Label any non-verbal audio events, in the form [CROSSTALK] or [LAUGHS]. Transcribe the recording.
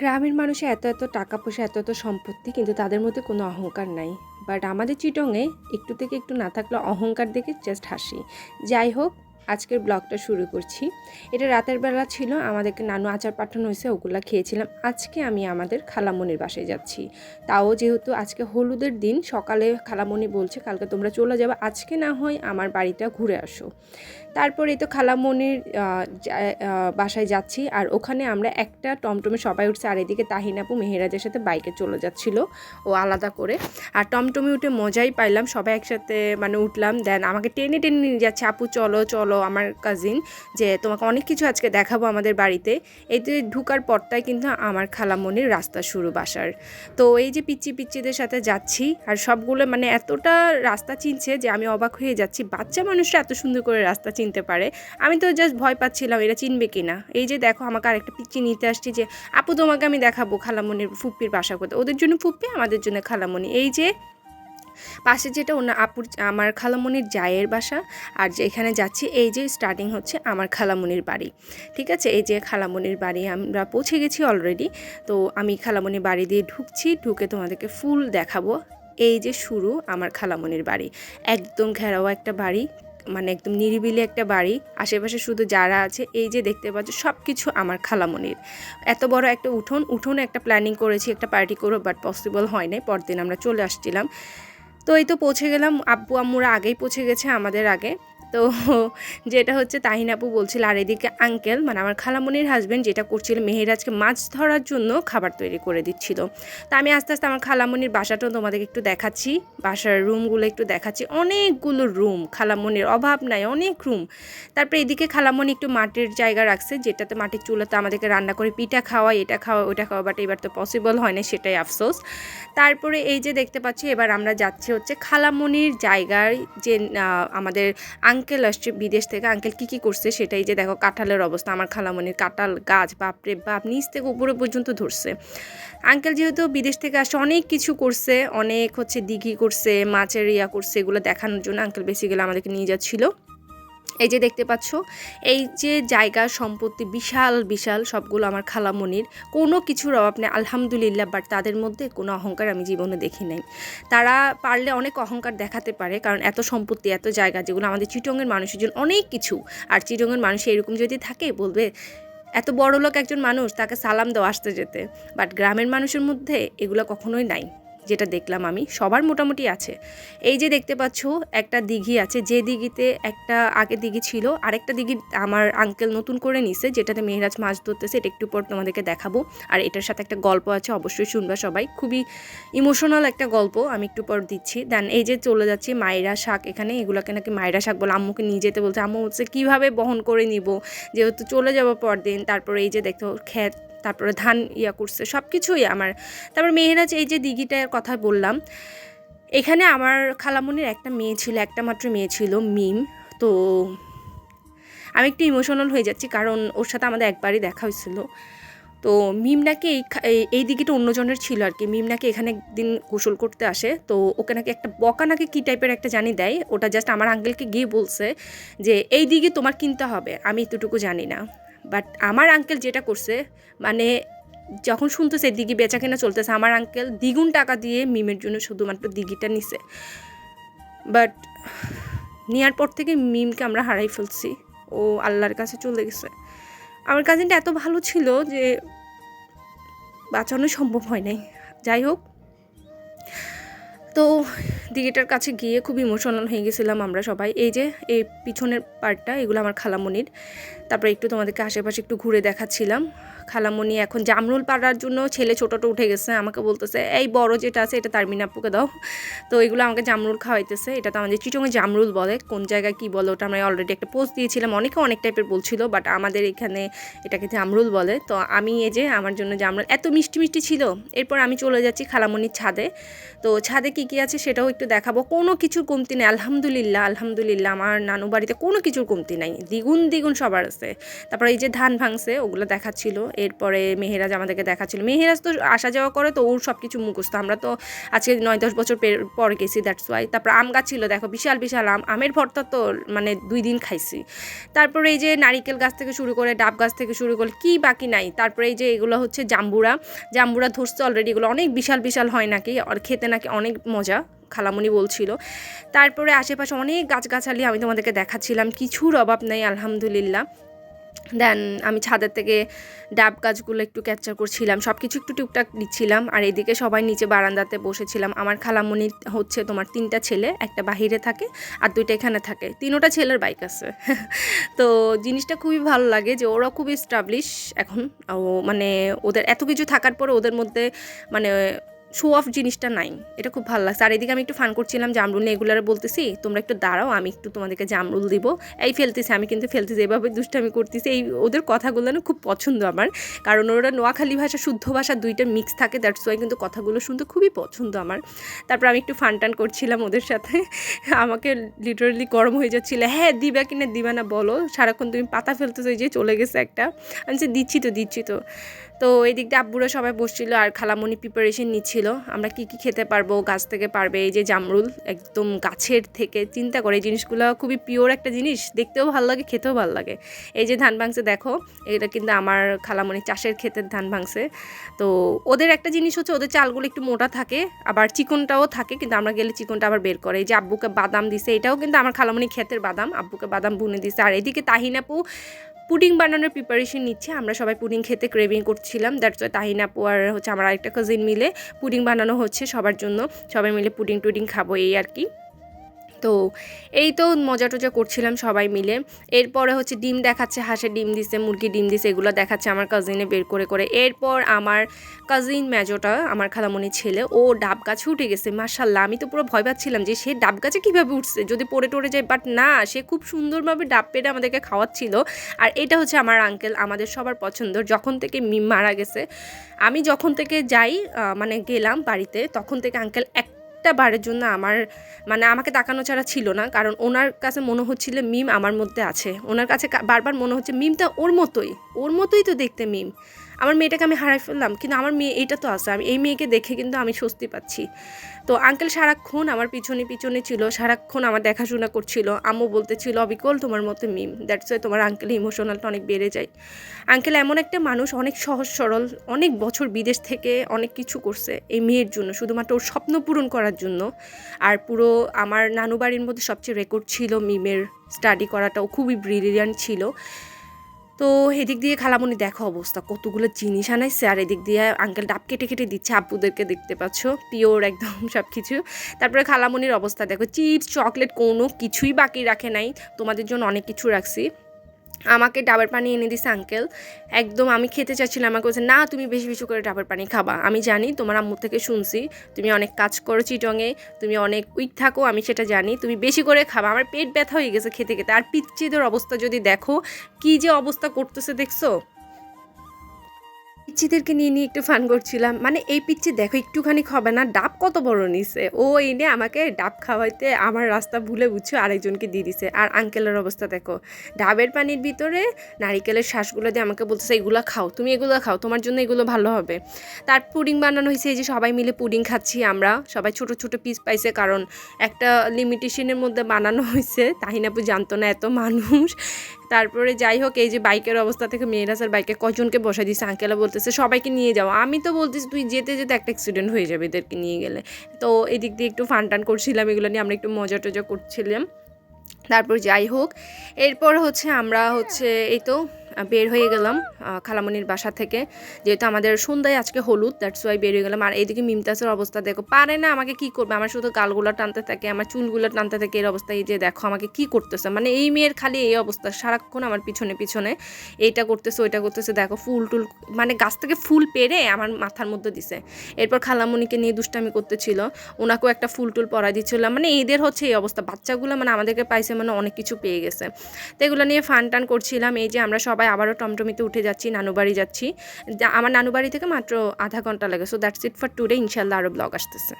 গ্রামের মানুষের এত এত টাকা পয়সা, এত এত সম্পত্তি, কিন্তু তাদের মধ্যে কোনো অহংকার নাই। বাট আমাদের চিটংয়ে একটু থেকে একটু না থাকলে অহংকার দেখে জাস্ট হাসি। যাই হোক আজকের ব্লগটা শুরু করছি। এটা রাতের বেলা ছিল আমাদেরকে নানু আচার পাঠানো হয়েছে ওগুলা খেয়েছিলাম। আজকে আমি আমাদের খালামনির বাসায় যাচ্ছি। তাও যেহেতু আজকে হলুদের দিন সকালে খালামণি বলছে কালকে তোমরা চলে যাবে আজকে না হয় আমার বাড়িটা ঘুরে আসো। তারপরে তো আহ, বাসায় যাচ্ছি আর ওখানে আমরা একটা টমটমে সবাই উঠছে আর এদিকে তাহিনাপু মেহেরাজের সাথে বাইকে চলে যাচ্ছিল ও আলাদা করে। আর টমটমে উঠে মজাই পাইলাম সবাই একসাথে মানে উঠলাম দেন আমাকে টেনে টেনে নিয়ে যাচ্ছে আপু চলো চলো। আমার কাজিন যে তোমাকে অনেক কিছু আজকে দেখাবো আমাদের বাড়িতে। যে ঢুকার পরটাই কিন্তু আমার খালামনির রাস্তা শুরু বাসার। তো এই যে পিচ্চি পিচ্চিদের সাথে যাচ্ছি, আর সবগুলো মানে এতটা রাস্তা চিনছে যে আমি অবাক হয়ে যাচ্ছি, বাচ্চা মানুষরা এত সুন্দর করে রাস্তা চিনতে পারে। আমি তো জাস্ট ভয় পাচ্ছিলাম এরা চিনবে কি না এই যে দেখো আমাকে আরেকটা পিচ্চি নিতে আসছি যে, আপু, তোমাকে আমি দেখাবো খালামনির ফুপ্পির বাসা করতে ওদের জন্য ফুপ্পি, আমাদের জন্য খালামনি এই যে পাশে যেটা ওনা আপুর, আমার খালামণির জায়ের বাসা, আর যে এখানে যাচ্ছি, এই যে স্টার্টিং হচ্ছে আমার খালামণির বাড়ি। ঠিক আছে? এই যে খালামণির বাড়ি, আমরা পৌঁছে গেছি অলরেডি তো আমি খালামণির বাড়ি দিয়ে ঢুকছি, ঢুকে তোমাদেরকে ফুল দেখাবো। এই যে শুরু আমার খালামণির বাড়ি। একদম ঘেরাও একটা বাড়ি মানে একদম নিরিবিলি একটা বাড়ি। আশেপাশে শুধু যারা আছে, এই যে দেখতে পাচ্ছ সব কিছু আমার খালামনির। এত বড় একটা উঠোন, উঠোনে একটা প্ল্যানিং করেছি, একটা পার্টি করব বাট পসিবল হয় নাই। পরদিন আমরা চলে আসছিলাম। তো এই তো পৌঁছে গেলাম। আব্বু আম্মুরা আগেই পৌঁছে গেছে আমাদের আগে। তো যেটা হচ্ছে তাহিন আপু বলছিল, আর এদিকে আঙ্কেল মানে আমার খালামণির হাজব্যান্ড যেটা করছিল, মেহেরাজকে মাছ ধরার জন্য খাবার তৈরি করে দিচ্ছিল। তা আমি আস্তে আস্তে আমার খালামনির বাসাটাও তোমাদেরকে একটু দেখাচ্ছি। বাসার রুমগুলো একটু দেখাচ্ছি। অনেকগুলো রুম খালামনির অভাব নাই, অনেক রুম তারপরে এদিকে খালামনি একটু মাটির জায়গা রাখছে, যেটাতে মাটির চুলাতে আমাদেরকে রান্না করে পিঠা খাওয়া এটা খাওয়া ওটা খাওয়া বাট এবার তো পসিবল হয় না সেটাই আফসোস। তারপরে এই যে দেখতে পাচ্ছি, এবার আমরা যাচ্ছি হচ্ছে খালামনির জায়গায় যে আমাদের আঙ্কেল আসছে বিদেশ থেকে। আঙ্কেল কি কি করছে সেটাই যে দেখো কাঁঠালের অবস্থা, আমার খালামনির কাঁঠাল গাছ বাপরে বাপ, নিচ থেকে উপরে পর্যন্ত ধরছে। আঙ্কেল যেহেতু বিদেশ থেকে আসছে অনেক কিছু করছে, অনেক হচ্ছে দিঘি করছে, মাছের ইয়া করছে, এগুলো দেখানোর জন্য আঙ্কেল বেশি গেলে আমাদেরকে নিয়ে যাচ্ছিল। এই যে দেখতে পাচ্ছ, এই যে জায়গা সম্পত্তি বিশাল বিশাল সবগুলো আমার খালামণির। কোনো কিছুর অভাব নেই, আলহামদুলিল্লাহ বাট তাদের মধ্যে কোনো অহংকার আমি জীবনে দেখি নাই। তারা পারলে অনেক অহংকার দেখাতে পারে, কারণ এত সম্পত্তি, এত জায়গা যেগুলো আমাদের চিটংয়ের মানুষের জন্য অনেক কিছু। আর চিটংয়ের মানুষ এরকম যদি থাকে, বলবে, এত বড় লোক একজন মানুষ, তাকে সালাম দেওয়া আসতে যেতে। বাট গ্রামের মানুষের মধ্যে এগুলো কখনোই নাই। যেটা দেখলাম আমি, সবার মোটামুটি আছে। এই যে দেখতে পাচ্ছ, একটা দিঘি আছে, যে দিঘিতে একটা আগে দিঘি ছিল, আরেকটা দিঘি আমার আঙ্কেল নতুন করে নিছে, যেটাতে মেহরাজ মাছ ধরতেছে, এটা একটু পর তোমাদেরকে দেখাবো। আর এটার সাথে একটা গল্প আছে, অবশ্যই শুনবা সবাই। খুবই ইমোশনাল একটা গল্প, আমি একটু পর দিচ্ছি। দেন এই যে চলে যাচ্ছি মায়েরা শাক এখানে, এগুলোকে নাকি মায়েরা শাক বলে, আম্মুকে নিয়ে যেতে বলছে, আম্মু হচ্ছে কীভাবে বহন করে নিব? যেহেতু চলে যাব পরদিন, তারপরে এই যে দেখো, ক্ষেত তারপরে ধান ইয়া করছে সব কিছুই আমার। তারপর মেয়েরাজ এই যে দিঘিটার কথা বললাম, এখানে আমার খালামনির একটা মেয়ে ছিল, একটা মাত্র মেয়ে ছিল, মিম। তো আমি একটু ইমোশনাল হয়ে যাচ্ছি, কারণ ওর সাথে আমাদের একবারই দেখা হয়েছিল। তো মিম নাকি এই এই- দিঘিটা অন্যজনের ছিল আর কি। মিম নাকি এখানে একদিন গোসল করতে আসে, তো ওকে নাকি একটা বকা নাকি কী টাইপের একটা জানি দেয়, ওটা জাস্ট আমার আঙ্কেলকে গিয়ে বলছে যে, এই দিঘি তোমার কিনতে হবে, আমি এতটুকু জানি না। বাট আমার আঙ্কেল যেটা করছে মানে যখন শুনতেছে দিঘি বেচা কেনা চলতেছে, আমার আঙ্কেল দ্বিগুণ টাকা দিয়ে মিমের জন্য শুধুমাত্র দিঘিটা নিছে। বাট নেওয়ার পর থেকে মিমকে আমরা হারাই ফেলছি। ও আল্লাহর কাছে চলে গেছে। আমার কাজিনটা এত ভালো ছিল যে বাঁচানো সম্ভব হয় নাই। যাই হোক, তো দিঘিটার কাছে গিয়ে খুব ইমোশনাল হয়ে গেছিলাম আমরা সবাই। এই যে, এই পিছনের পার্টটা এগুলো আমার খালামণির। তারপরে একটু তোমাদেরকে আশেপাশে একটু ঘুরে দেখাচ্ছিলাম। খালামণি এখন জামরুল পাড়ার জন্য ছেলে ছোটোটা উঠে গেছে, আমাকে বলতেছে, এই বড় যেটা আছে এটা তারমিন দাও। তো এগুলো আমাকে জামরুল খাওয়াইতেছে, এটা তো আমাদের চিটংয়ে জামরুল বলে, কোন জায়গায় কী বলে ওটা আমরা অলরেডি একটা পোস্ট দিয়েছিলাম, অনেকে অনেক টাইপের বলছিল বাট আমাদের এখানে এটাকে জামরুল বলে। তো আমি এই যে আমার জন্য জামরুল, এত মিষ্টি মিষ্টি ছিল, এরপর আমি চলে যাচ্ছি খালামণির ছাদে। তো ছাদে কী কী আছে সেটাও একটু দেখাবো, কোনো কিছুর কমতি নেই, আলহামদুলিল্লাহ আলহামদুলিল্লাহ, আমার নানু বাড়িতে কোনো কিছুর কমতি নাই, দ্বিগুণ দ্বিগুণ সবার আছে। তারপর এই যে ধান ভাঙছে, ওগুলো দেখাচ্ছিল। এরপরে মেহেরাজ আমাদেরকে দেখাচ্ছিল। মেহেরাজ তো আসা যাওয়া করে তো ওর সব কিছু মুখস্থ। আমরা তো আজকে নয় দশ বছর পরে গেছি দ্যাটস ওয়াই তারপর আম গাছ ছিল, দেখো, বিশাল বিশাল আম। আমের ভর্তা তো মানে দুই দিন খাইছি। তারপরে এই যে নারিকেল গাছ থেকে শুরু করে, ডাব গাছ থেকে শুরু করে, কি বাকি নাই। তারপরে এই যে এগুলো হচ্ছে জাম্বুরা। জাম্বুরা ধরছে অলরেডি এগুলো অনেক বিশাল বিশাল হয় নাকি? আর খেতে নাকি অনেক মজা, খালামুনি বলছিল। তারপরে আশেপাশে অনেক গাছগাছালি আমি তোমাদেরকে দেখাচ্ছিলাম। কিছুর অভাব নেই, আলহামদুলিল্লাহ। দেন আমি ছাদের থেকে ডাব গাছগুলো একটু ক্যাপচার করছিলাম। সব কিছু একটু টুকটাক দিচ্ছিলাম। আর এদিকে সবাই নিচে বারান্দাতে বসেছিলাম। আমার খালামুনি হচ্ছে তোমার তিনটা ছেলে, একটা বাহিরে থাকে আর দুইটা এখানে থাকে। তিনোটা ছেলের বাইক আছে। [LAUGHS] তো জিনিসটা খুবই ভালো লাগে যে ওরা খুবই স্টাবলিশ এখন। ও মানে ওদের এত কিছু থাকার পরে ওদের মধ্যে মানে শো অফ জিনিসটা নাই। এটা খুব ভালো লাগছে। আর এদিকে আমি একটু ফান করছিলাম জামরুল নিয়ে এগুলারে বলতেছি তোমরা একটু দাঁড়াও আমি একটু তোমাদেরকে জামরুল দিব। এই ফেলতেছি আমি কিন্তু ফেলতেছি এভাবে দুষ্টামি করতেছি। এই ওদের কথাগুলো না খুব পছন্দ আমার কারণ ওরা নোয়াখালী ভাষা শুদ্ধ ভাষা দুইটা মিক্স থাকে দ্যাটস ওয়াই কিন্তু কথাগুলো শুনতে খুবই পছন্দ আমার। তারপর আমি একটু ফান টান করছিলাম ওদের সাথে। আমাকে লিটারালি গরম হয়ে যাচ্ছিল হ্যাঁ দিবা কিনা দিবা না বলো সারাক্ষণ তুমি পাতা ফেলতেছো যে চলে গেছে একটা। আমি বলছি, দিচ্ছি তো দিচ্ছি তো। তো এই দিয়ে আব্বুরা সবাই বসছিল আর খালামণি প্রিপারেশন নিচ্ছিল। আমরা কি কি খেতে পারব, গাছ থেকে পারবে, এই যে জামরুল একদম গাছের থেকে চিন্তা করে এই জিনিসগুলো খুবই পিওর একটা জিনিস, দেখতেও ভালো লাগে, খেতেও ভালো লাগে। এই যে ধান ভাঙছে, দেখো, এটা কিন্তু আমার খালামণি চাষের ক্ষেতের ধান ভাঙছে। তো ওদের একটা জিনিস হচ্ছে, ওদের চালগুলো একটু মোটা থাকে, আবার চিকনটাও থাকে, কিন্তু আমরা গেলে চিকনটা আবার বের করে। এই যে আব্বুকে বাদাম দিছে, এটাও কিন্তু আমার খালামণি ক্ষেতের বাদাম, আব্বুকে বাদাম বুনে দিছে। আর এদিকে তাহিনাপু পুডিং বানানোর প্রিপারেশন নিচ্ছে। আমরা সবাই পুডিং খেতে ক্রেভিং করছিলাম। দ্যাটস ওয়াই তাহিন আপু আর হচ্ছে আমার আরেকটা কাজিন মিলে পুডিং বানানো হচ্ছে সবার জন্য। সবাই মিলে পুডিং টুডিং খাব এই আর কি। তো এই তো মজা টজা করছিলাম সবাই মিলে। এরপরে হচ্ছে ডিম দেখাচ্ছে হাঁসের ডিম দিছে, মুরগি ডিম দিছে, এগুলো দেখাচ্ছে আমার কাজিনে বের করে করে। এরপর আমার কাজিন মেজোটা, আমার খালামণি ছেলে, ও ডাব গাছে উঠে গেছে মার্শাল্লাহ আমি তো পুরো ভয় পাচ্ছিলাম যে সে ডাব গাছে কীভাবে উঠছে? যদি পড়ে টড়ে যায় বাট না, সে খুব সুন্দরভাবে ডাব পেটে আমাদেরকে খাওয়াচ্ছিল। আর এটা হচ্ছে আমার আঙ্কেল আমাদের সবার পছন্দ। যখন থেকে মিম মারা গেছে, আমি যখন থেকে যাই মানে গেলাম বাড়িতে, তখন থেকে আঙ্কেল একটা বারের জন্য আমার মানে আমাকে তাকানো ছাড়া ছিল না। কারণ ওনার কাছে মনে হচ্ছিল মিম আমার মধ্যে আছে। ওনার কাছে বারবার মনে হচ্ছে মিমটা ওর মতোই। ওর মতোই তো দেখতে মিম। আমার মেয়েটাকে আমি হারাই ফেললাম, কিন্তু আমার মেয়ে, এটা তো আছে, আমি এই মেয়েকে দেখে কিন্তু আমি স্বস্তি পাচ্ছি। তো আঙ্কেল সারাক্ষণ আমার পিছনে পিছনে ছিল, সারাক্ষণ আমার দেখাশোনা করছিল, আম্মু বলতেছিল, অবিকল তোমার মতো মিম দ্যাটস ওয়াই তোমার আঙ্কেল ইমোশনালটা অনেক বেড়ে যায়। আঙ্কেল এমন একটা মানুষ, অনেক সহজ সরল, অনেক বছর বিদেশ থেকে অনেক কিছু করছে এই মেয়ের জন্য, শুধুমাত্র ওর স্বপ্ন পূরণ করার জন্য। আর পুরো আমার নানু বাড়ির মধ্যে সবচেয়ে রেকর্ড ছিল মিমের স্টাডি করাটাও খুবই ব্রিলিয়ান্ট ছিল। তো এদিক দিয়ে খালামনি, দেখো অবস্থা, কতগুলো জিনিস আনাইছে, আর এদিক দিয়ে আঙ্কেল ডাব কেটে কেটে দিচ্ছে, আব্বুদেরকে দেখতে পাচ্ছ, পিওর একদম [LAUGHS] সব কিছু তারপরে খালামুনির অবস্থা, দেখো, চিপস, চকলেট, কোনো কিছুই বাকি রাখে নাই, তোমাদের জন্য অনেক কিছু রাখছি। আমাকে ডাবের পানি এনে দিছে আঙ্কেল একদম আমি খেতে চাচ্ছিলাম, আমাকে বলছে, না, তুমি বেশি বেশি করে ডাবের পানি খাবা। আমি জানি, তোমার আম্মুর থেকে শুনছি, তুমি অনেক কাজ করো চিটংয়ে, তুমি অনেক উইক থাকো, আমি সেটা জানি, তুমি বেশি করে খাবা। আমার পেট ব্যথা হয়ে গেছে খেতে খেতে। আর পিচ্চিদের অবস্থা যদি দেখো, কি যে অবস্থা করতেছে, দেখছ? পিচ্ছিদেরকে নিয়ে নিয়ে একটু ফান করছিলাম। মানে এই পিচ্ছি দেখো, একটুখানি খাবে না, ডাব কত বড় নিছে। ও এনে আমাকে ডাব খাওয়াইতে আমার রাস্তা ভুলে বুঝছ আরেকজনকে দিয়ে দিছে। আর আঙ্কেলের অবস্থা দেখো, ডাবের পানির ভিতরে নারিকেলের শ্বাসগুলো দিয়ে আমাকে বলতেছে, এগুলো খাও, তুমি এগুলো খাও, তোমার জন্য এগুলো ভালো হবে। তার পুডিং বানানো হয়েছে, এই যে সবাই মিলে পুডিং খাচ্ছি আমরা, সবাই ছোট ছোট পিস পাইছে কারণ একটা লিমিটেশনের মধ্যে বানানো হয়েছে। তাহিনাপু জানতো না এত মানুষ। তারপরে যাই হোক, এই যে বাইকের অবস্থা থেকে মেয়েরাজের বাইকে কজনকে বসা দিচ্ছে আঙ্কেলা বলতেছে, সবাইকে নিয়ে যাও। আমি তো বলতেছি, তুই যেতে যেতে একটা অ্যাক্সিডেন্ট হয়ে যাবে এদেরকে নিয়ে গেলে। তো এদিক দিয়ে একটু ফান টান করছিলাম, এগুলো নিয়ে আমরা একটু মজা টজা করছিলাম। তারপর যাই হোক, এরপর হচ্ছে আমরা হচ্ছে, এই তো বের হয়ে গেলাম খালামণির বাসা থেকে। যেহেতু আমাদের সন্ধ্যায় আজকে হলুদ দ্যাটস ওয়াই বের হয়ে গেলাম। আর এইদিকে মিমতাসের অবস্থা, দেখো, পারে না আমাকে কি করবে? আমার শুধু গালগুলো টানতে থাকে, আমার চুলগুলো টানতে থাকে এর অবস্থা এই যে দেখো, আমাকে কি করতেছে? মানে এই মেয়ের খালি এই অবস্থা, সারাক্ষণ আমার পিছনে পিছনে এইটা করতেছে, ওইটা করতেছে। দেখো, ফুল টুল মানে গাছ থেকে ফুল পেরে আমার মাথার মধ্যে দিছে। এরপর খালামণিকে নিয়ে দুষ্টামি করতেছিল, ওনাকেও একটা ফুল টুল পরা দিচ্ছিলাম মানে এদের হচ্ছে এই অবস্থা, বাচ্চাগুলো মানে আমাদেরকে পাইছে মানে অনেক কিছু পেয়ে গেছে। তো এগুলো নিয়ে ফান টান করছিলাম। এই যে আমরা সবাই আবারও টমটমিতে উঠে যাচ্ছি নানুবাড়ি যাচ্ছি। আমার নানুবাড়ি থেকে মাত্র আধা ঘণ্টা লাগে। So that's it for today ইনশাল্লাহ আরও ব্লগ আসতেছে।